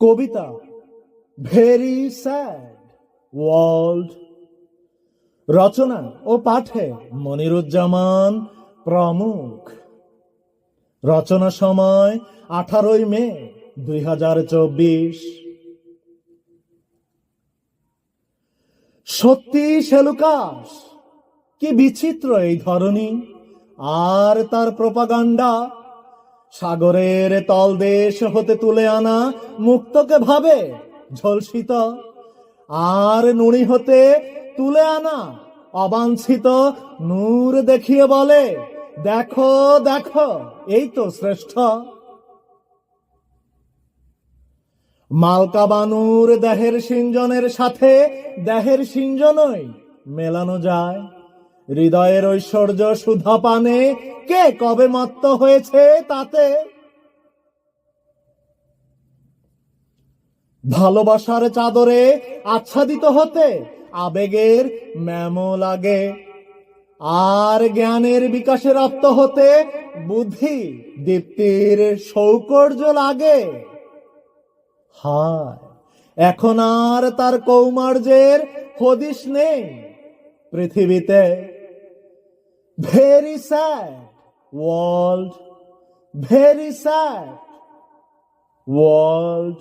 কবিতা। Very sad world রচনা ও পাঠে মনিরুজ্জামান প্রমুখ। রচনা সময় আঠারোই মে, দুই হাজার চব্বিশ। সত্যি সেলুকাস কি বিচিত্র এই ধরনী আর তার প্রপাগান্ডা সাগরের তলদেশ হতে তুলে আনা মুক্তকে ভাবে ঝলসিত আর নুড়ি হতে তুলে আনা অবাঞ্ছিত নূর দেখিয়ে বলে, দেখো দেখো, এই তো শ্রেষ্ঠ। মালকা বানুর দেহের সিঞ্জনের সাথে দেহের সিঞ্জনই মেলানো যায়। হৃদয়ের ঐশ্বর্য সুধা পানে কে কবে মত্ত হয়েছে তাতে? ভালোবাসার চাদরে আচ্ছাদিত হতে আবেগের ম্যামো লাগে। আর জ্ঞানের বিকাশে রপ্ত হতে বুদ্ধি দীপ্তির সৌকর্য লাগে। হায়, এখন আর তার কৌমার্যের হদিস নেই পৃথিবীতে। Very sad world very sad world